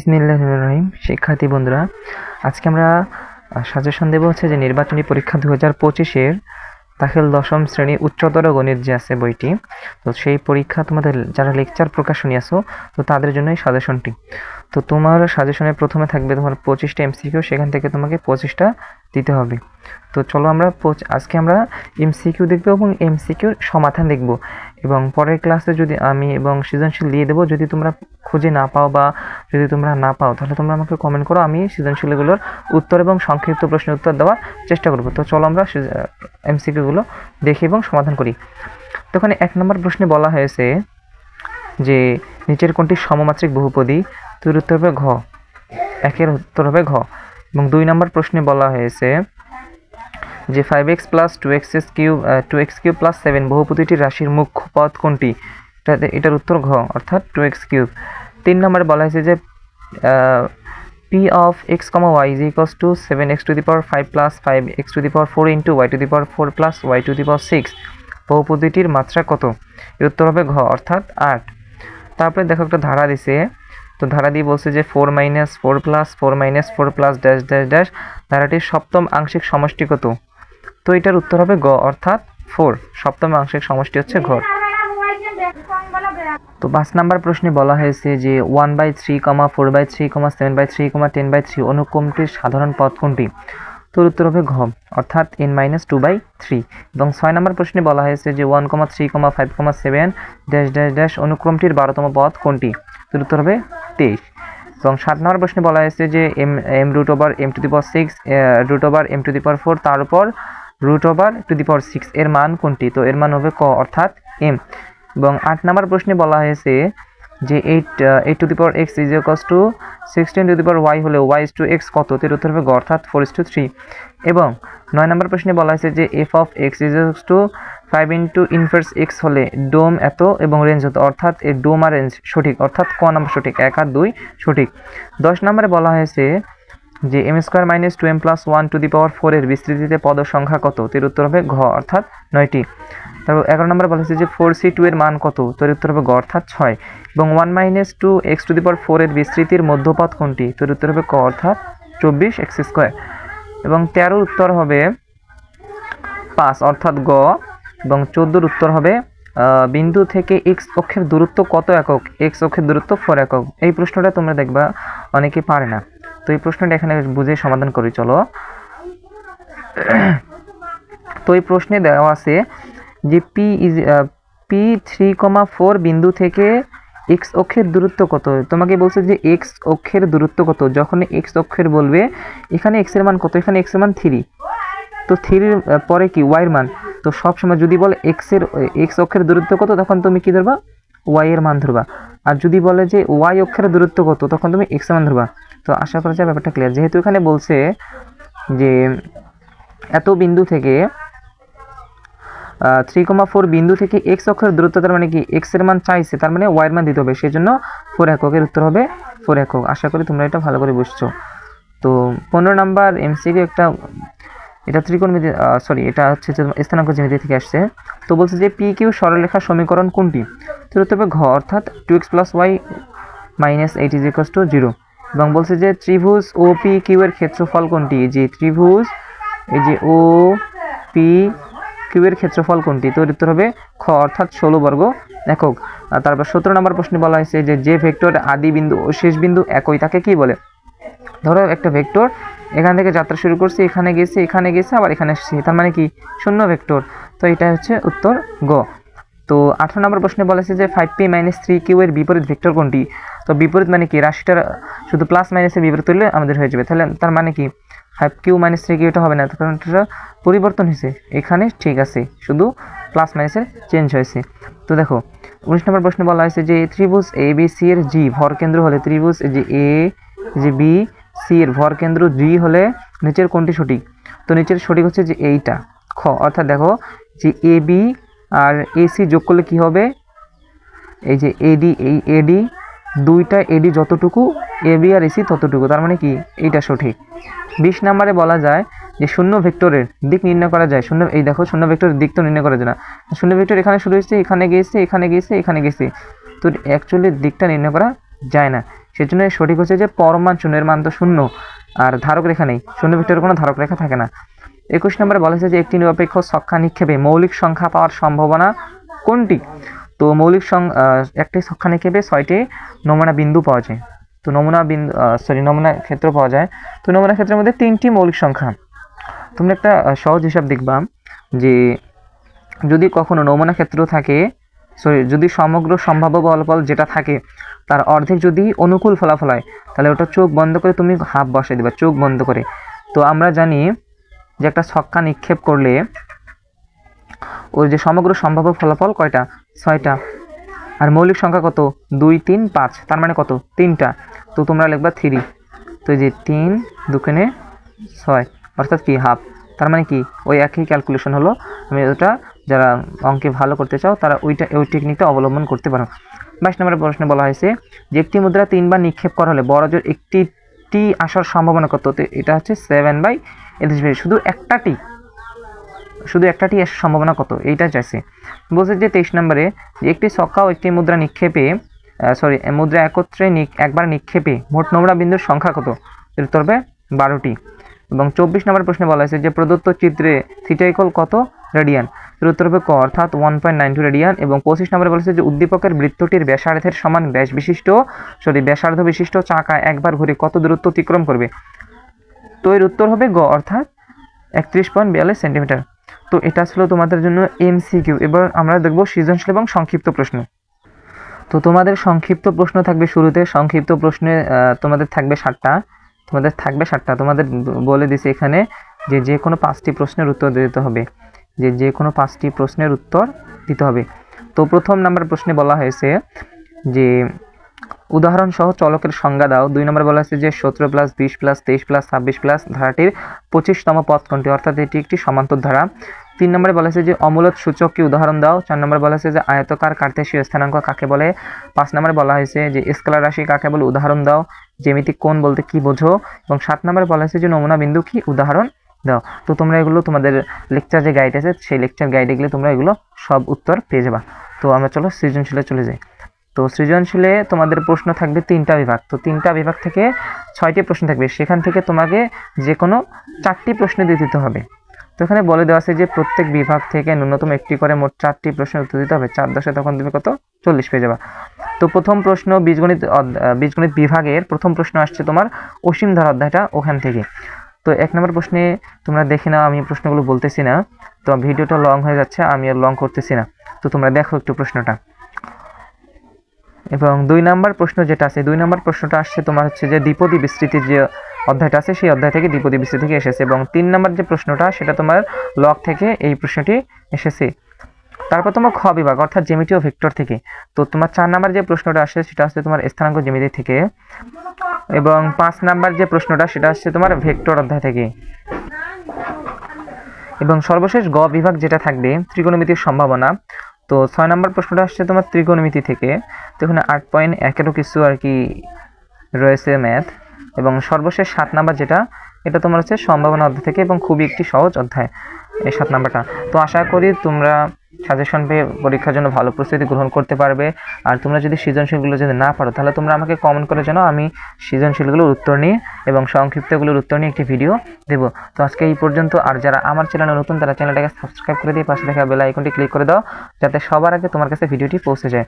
বিসমিল্লাহ রহিম শিক্ষার্থী বন্ধুরা, আজকে আমরা সাজেশন দেবো হচ্ছে যে নির্বাচনী পরীক্ষা দু হাজার পঁচিশের দাখিল দশম শ্রেণি উচ্চতর গণিত যে আছে বইটি, তো সেই পরীক্ষা তোমাদের যারা লেকচার প্রকাশনী আসো তো তাদের জন্যই সাজেশনটি তো তোমার সাজেশনে প্রথমে থাকবে তোমার পঁচিশটা এমসিকিউ সেখান থেকে তোমাকে পঁচিশটা দিতে হবে। তো চলো আমরা আজকে আমরা এমসিকিউ দেখব এবং এমসিকিউর সমাধান দেখব। এবং পরের ক্লাসে যদি আমি এবং সৃজনশীল দিয়ে দেবো, যদি তোমরা খুঁজে না পাও বা যদি তোমরা না পাও, তাহলে তোমরা আমাকে কমেন্ট করো, আমি সৃজনশীলগুলোর উত্তর এবং সংক্ষিপ্ত প্রশ্নের উত্তর দেওয়ার চেষ্টা করব। তো চলো আমরা এমসিকিউগুলো দেখি এবং সমাধান করি। তো এখানে এক নম্বর প্রশ্নে বলা হয়েছে যে নিচের কোনটি সমমাত্রিক বহুপদী তোর উত্তর হবে ঘ। একের উত্তর হবে ঘ। এবং দুই নম্বর প্রশ্নে বলা হয়েছে যে five x plus two x s cube two x cube plus seven বহুপদীটির রাশির মুখ্য পদ কোনটি? এটাতে, এটার উত্তর ঘ, অর্থাৎ টু এক্স কিউব তিন নম্বরে বলা হয়েছে যে p of x comma y is equal to seven x to the power five plus five x to the power four into y to the power four plus y to the power six বহুপদীটির মাত্রা কত? এর উত্তর হবে ঘ, অর্থাৎ আট। তারপরে দেখো একটা ধারা দিছে। তো ধারা দিয়ে বলছে যে four minus four plus four minus four plus dash dash dash ধারাটির সপ্তম আংশিক সমষ্টি কত? তো এটার উত্তর হবে গ, অর্থাৎ ফোর সপ্তম আংশিক সমষ্টি হচ্ছে ঘর। তো পাঁচ নাম্বার প্রশ্নে বলা হয়েছে যে one by three comma four by three comma seven by three comma ten by three অনুক্রমটির সাধারণ পথ কোনটি? তোর উত্তর হবে ঘ, অর্থাৎ n minus two by three এবং ছয় নম্বর প্রশ্নে বলা হয়েছে যে one comma three comma five comma seven dash dash dash অনুক্রমটির বারোতম পদ কোনটি? তোর উত্তর হবে তেইশ। এবং সাত নম্বর প্রশ্নে বলা হয়েছে যে m m root over m to the power six root over m to the power four তার উপর root over to the power six এর মান কোনটি? তো এর মান হবে ক, অর্থাৎ এম এবং আট নম্বর প্রশ্নে বলা হয়েছে যে eight eight to the power x is equal to sixteen to the power y হলে ওয়াই ইস টু এক্স কত? এর উত্তর হবে অর্থাৎ ফোর ইস টু থ্রি এবং নয় নম্বর প্রশ্নে বলা হয়েছে যে f of x is equal to five into inverse x হলে ডোম এত এবং রেঞ্জ হতো অর্থাৎ এই ডোম আর রেঞ্জ সঠিক, অর্থাৎ ক নম্বর সঠিক? এক আর দুই সঠিক। দশ নম্বরে বলা হয়েছে যে m square minus two m plus one to the power ফোরের বিস্তৃতিতে পদ সংখ্যা কত? এর উত্তর হবে ঘ, অর্থাৎ নয়টি। তারপর এগারো নম্বর বলা হয়েছে যে ফোর সি টু এর মান কত? তোর উত্তর হবে গ অর্থাৎ ছয়। এবং one minus two x to the power four এর বিস্তৃতির মধ্যপথ কোনটি? তোর উত্তর হবে ক অর্থাৎ চব্বিশ এক্স স্কোয়ার এবং তেরোর উত্তর হবে পাঁচ অর্থাৎ গ। এবং চোদ্দোর উত্তর হবে বিন্দু থেকে এক্স অক্ষের দূরত্ব কত একক? এক্স অক্ষের দূরত্ব ফোর একক। এই প্রশ্নটা তোমরা দেখবা, অনেকে পারে না। তো এই প্রশ্নটা এখানে বুঝে সমাধান করি, চলো। তো এই প্রশ্নে দেওয়া আছে যে p is p three comma four বিন্দু থেকে এক্স অক্ষের দূরত্ব কত? তোমাকে বলছে যে এক্স অক্ষের দূরত্ব কত? যখন এক্স অক্ষের বলবে, এখানে এক্সের মান কত? এখানে এক্সের মান থ্রি তো থ্রির পরে কি? ওয়াইয়ের মান। তো সবসময় যদি বলে এক্সের এক্স অক্ষের দূরত্ব কত, তখন তুমি কী ধরবা? ওয়াই এর মান ধরবা। আর যদি বলে যে ওয়াই অক্ষের দূরত্ব কত, তখন তুমি এক্সের মান ধরবা। তো আশা করা যায় ব্যাপারটা ক্লিয়ার যেহেতু এখানে বলছে যে, এত বিন্দু থেকে থ্রি কমা ফোর বিন্দু থেকে এক্স অক্ষের দূরত্ব তার মানে কি? এক্সের মান চাইছে, তার মানে ওয়াই এর মান দিতে হবে। সেই জন্য ফোর এককের উত্তর হবে ফোর একক। আশা করি তোমরা এটা ভালো করে বুঝছ। তো পনেরো নাম্বার এমসিকিউ একটা, এটা ত্রিকোণমিতি সরি এটা হচ্ছে স্থানাঙ্ক জ্যামিতি থেকে আসছে। তো বলছে যে পি কিউ সরলরেখা সমীকরণ কোনটি? উত্তর হবে ঘ, অর্থাৎ two x plus y minus eight is equal to zero এবং বলছে যে ত্রিভুজ ও পি কিউ এর ক্ষেত্রফল কোনটি? যে ত্রিভুজ, এই যে ও পি কিউ এর ক্ষেত্রফল কোনটি? তো উত্তর হবে খ, অর্থাৎ ষোলো বর্গ একক। তারপর সতেরো নম্বর প্রশ্নে বলা হয়েছে যে যে ভেক্টর আদি বিন্দু ও শেষ বিন্দু একই, তাকে কি বলে? ধরো একটা ভেক্টর এখান থেকে যাত্রা শুরু করছে, এখানে গেছে এখানে গেছে, আবার এখানে এসেছে তার মানে কি? শূন্য ভেক্টর। তো এটা হচ্ছে উত্তর গ। তো আঠারো নম্বর প্রশ্নে বলেছে যে five p minus three q এর বিপরীত ভেক্টর কোনটি? তো বিপরীত মানে কি? রাশিটার শুধু প্লাস মাইনাসের বিপরীত তুললে আমাদের হয়ে যাবে। তাহলে তার মানে কি? Five q minus three q এটা হবে না কারণ এটা পরিবর্তন হয়েছে। এখানে ঠিক আছে, শুধু প্লাস মাইনাসের চেঞ্জ হয়েছে। তো দেখো, উনিশ নম্বর প্রশ্নে বলা হয়েছে যে ত্রিভুজ এ বি সি এর জি ভর কেন্দ্র হলে ত্রিভুজ যে এ যে বি সি এর ভর কেন্দ্র জি হলে নিচের কোনটি সঠিক? তো নিচের সঠিক হচ্ছে যে এইটা, খ। অর্থাৎ দেখো যে এ বি আর এসি যোগ করলে কি হবে? এই যে এডি এই এডি দুইটা এডি যতটুকু এবি আর এসি ততটুকু। তার মানে কি? এইটা সঠিক। বিশ নম্বরে বলা যায় যে শূন্য ভেক্টরের দিক নির্ণয় করা যায়। শূন্য, এই দেখো, শূন্য ভেক্টরের দিক তো নির্ণয় করা যায় না। শূন্য ভেক্টর এখানে শুরু হয়েছে, এখানে গেছে এখানে গেছে এখানে গেছে তো অ্যাকচুয়ালি দিকটা নির্ণয় করা যায় না। সেজন্য সঠিক হচ্ছে যে পরম মান শূন্যের মান তো শূন্য, আর ধারক রেখা নেই। শূন্য ভিতরে কোনো ধারক রেখা থাকে না। একুশ নম্বরে বলা হয়েছে যে একটি নিরপেক্ষ সংখ্যা নিক্ষেপে মৌলিক সংখ্যা পাওয়ার সম্ভাবনা কোনটি? তো মৌলিক সং একটি সংখ্যা নিক্ষেপে ছয়টি নমুনা বিন্দু পাওয়া যায়। তো নমুনা বিন্দু সরি নমুনা ক্ষেত্র পাওয়া যায়। তো নমুনা ক্ষেত্রের মধ্যে তিনটি মৌলিক সংখ্যা। তোমরা একটা সহজ হিসাব দেখবা যে যদি কখনো নমুনা ক্ষেত্র থাকে সরি যদি সমগ্র সম্ভাব্য ফলাফল যেটা থাকে, তার অর্ধেক যদি অনুকূল ফলাফল হয়, তাহলে ওটা চোখ বন্ধ করে তুমি হাফ বসে দিবা, চোখ বন্ধ করে। তো আমরা জানি যে একটা ছক্কা নিক্ষেপ করলে ওর যে সমগ্র সম্ভাব্য ফলাফল কয়টা? ছয়টা। আর মৌলিক সংখ্যা কত? দুই, তিন, পাঁচ। তার মানে কত? তিনটা। তো তোমরা লিখবা থ্রি তো যে তিন দুখানে ছয়, অর্থাৎ কি হাফ তার মানে কি? ওই একই ক্যালকুলেশন হলো। আমি ওটা যারা অঙ্কে ভালো করতে চাও, তারা ওইটা, ওই টেকনিকটা অবলম্বন করতে পারো। বাইশ নম্বরের প্রশ্নে বলা হয়েছে যে একটি মুদ্রা তিনবার নিক্ষেপ করা হলে বড় জোর একটি টি আসার সম্ভাবনা কত? এটা হচ্ছে সেভেন বাই এলএসবি শুধু একটা টি। শুধু একটাটি আসার সম্ভাবনা কত? এইটা চাইছে। বলছে যে তেইশ নম্বরে একটি ছক্কা ও একটি মুদ্রা নিক্ষেপে সরি মুদ্রা একত্রে একবার নিক্ষেপে মোট নোংরা বিন্দুর সংখ্যা কত? উত্তর হবে বারোটি। এবং চব্বিশ নম্বর প্রশ্নে বলা হয়েছে যে প্রদত্ত চিত্রে থিটাইকল কত? রেডিয়ান উত্তর হবে ক, অর্থাৎ one point nine two radian এবং পঁচিশ নম্বরে বলেছে যে উদ্দীপকের বৃত্তটির ব্যাসার্ধের সমান ব্যাস বিশিষ্ট সরি ব্যাসার্ধ বিশিষ্ট চাকা একবার ঘুরে কত দূরত্ব অতিক্রম করবে? তো এর উত্তর হবে গ, অর্থাৎ একত্রিশ পয়েন্ট বিয়াল্লিশ সেন্টিমিটার তো এটা ছিল তোমাদের জন্য এমসিকিউ এবার আমরা দেখব সৃজনশীল এবং সংক্ষিপ্ত প্রশ্ন। তো তোমাদের সংক্ষিপ্ত প্রশ্ন থাকবে শুরুতে। সংক্ষিপ্ত প্রশ্নে তোমাদের থাকবে সাতটা। তোমাদের থাকবে সাতটা। তোমাদের বলে দিছি এখানে যে যে কোনো পাঁচটি প্রশ্নের উত্তর দিতে হবে। যে যে কোনো পাঁচটি প্রশ্নের উত্তর দিতে হবে। তো প্রথম নাম্বার প্রশ্নে বলা হয়েছে যে উদাহরণ সহ চলকের সংজ্ঞা দাও। দুই নম্বরে বলা হয়েছে যে, সতেরো প্লাস বিশ প্লাস তেইশ প্লাস ছাব্বিশ প্লাস ধারাটির পঁচিশতম পথ কোনটি? অর্থাৎ এটি একটি সমান্তর ধারা। তিন নম্বরে বলা হয়েছে যে, অমূলত সূচক কি? উদাহরণ দাও। চার নম্বরে বলা হয়েছে যে, আয়তকার কার্তেশীয় স্থানাঙ্ক কাকে বলে? পাঁচ নম্বরে বলা হয়েছে যে, স্কেলার রাশি কাকে বলে? উদাহরণ দাও। জ্যামিতিক কোণ বলতে কি বোঝো? এবং সাত নম্বরে বলা হয়েছে যে, নমুনা বিন্দু কি? উদাহরণ দাও। তো তোমরা এগুলো তোমাদের লেকচার যে গাইড আছে, সেই লেকচার গাইডে গেলে তোমরা এগুলো সব উত্তর পেয়ে যাবা। তো আমরা চলো সৃজনশীলে চলে যাই। তো সৃজনশীলে তোমাদের প্রশ্ন থাকবে তিনটা বিভাগ। তো তিনটা বিভাগ থেকে ছয়টি প্রশ্ন থাকবে। সেখান থেকে তোমাকে যে কোনো চারটি প্রশ্ন দিয়ে দিতে হবে। তো এখানে বলে দেওয়া আছে যে প্রত্যেক বিভাগ থেকে ন্যূনতম একটি করে মোট চারটি প্রশ্নের উত্তর দিতে হবে। চার দশে তখন তুমি কত? চল্লিশ পেয়ে যাবা। তো প্রথম প্রশ্ন বীজগণিত বীজগণিত বিভাগের প্রথম প্রশ্ন আসছে তোমার অসীম ধারা অধ্যায়টা ওখান থেকে। তো এক নম্বর প্রশ্নে তোমরা দেখে নাও, আমি প্রশ্নগুলো বলতেছি না। তো ভিডিওটা লং হয়ে যাচ্ছে, আমি আর লং করতেছি না। তো তোমরা দেখো একটু প্রশ্নটা। এবং দুই নাম্বার প্রশ্ন যেটা আছে, দুই নাম্বার প্রশ্নটা আসছে তোমার হচ্ছে যে দ্বিপদী বিস্তৃতির যে অধ্যায়টা আছে, সেই অধ্যায় থেকে দ্বিপদী বিস্তৃতি থেকে এসেছে এবং তিন নাম্বার যে প্রশ্নটা, সেটা তোমার লগ থেকে এই প্রশ্নটি এসেছে। তারপর তোমার খ বিভাগ, অর্থাৎ জ্যামিতি ও ভেক্টর থেকে। তো তোমার চার নাম্বার যে প্রশ্নটা আসছে সেটা আসছে তোমার স্থানাঙ্ক জ্যামিতি থেকে এবং পাঁচ নাম্বার যে প্রশ্নটা, সেটা আসছে তোমার ভেক্টর অধ্যায় থেকে। এবং সর্বশেষ গ বিভাগ যেটা থাকবে, ত্রিকোণমিতির সম্ভাবনা। তো ছয় নম্বর প্রশ্নটা আসছে তোমার ত্রিকোণমিতি থেকে। তো এখানে আট পয়েন্ট একেরও কিছু আর কি রয়েছে ম্যাথ এবং সর্বশেষ সাত নাম্বার যেটা, এটা তোমার হচ্ছে সম্ভাবনা অধ্যায় থেকে এবং খুবই একটি সহজ অধ্যায় এই সাত নাম্বারটা। তো আশা করি তোমরা সাজেশন পেয়ে পরীক্ষার জন্য ভালো প্রস্তুতি গ্রহণ করতে পারবে। আর তোমরা যদি সৃজনশীলগুলো যদি না পারো, তাহলে তোমরা আমাকে কমেন্ট করে জানো আমি সৃজনশীলগুলোর উত্তর নিয়ে এবং সংক্ষিপ্তগুলোর উত্তর নিয়ে একটি ভিডিও দেবো। তো আজকে এই পর্যন্ত, আর যারা আমার চ্যানেলে নতুন, তারা চ্যানেলটাকে সাবস্ক্রাইব করে দিয়ে পাশে থাকা বেল আইকনটি ক্লিক করে দাও, যাতে সবার আগে তোমার কাছে ভিডিওটি পৌঁছে যায়।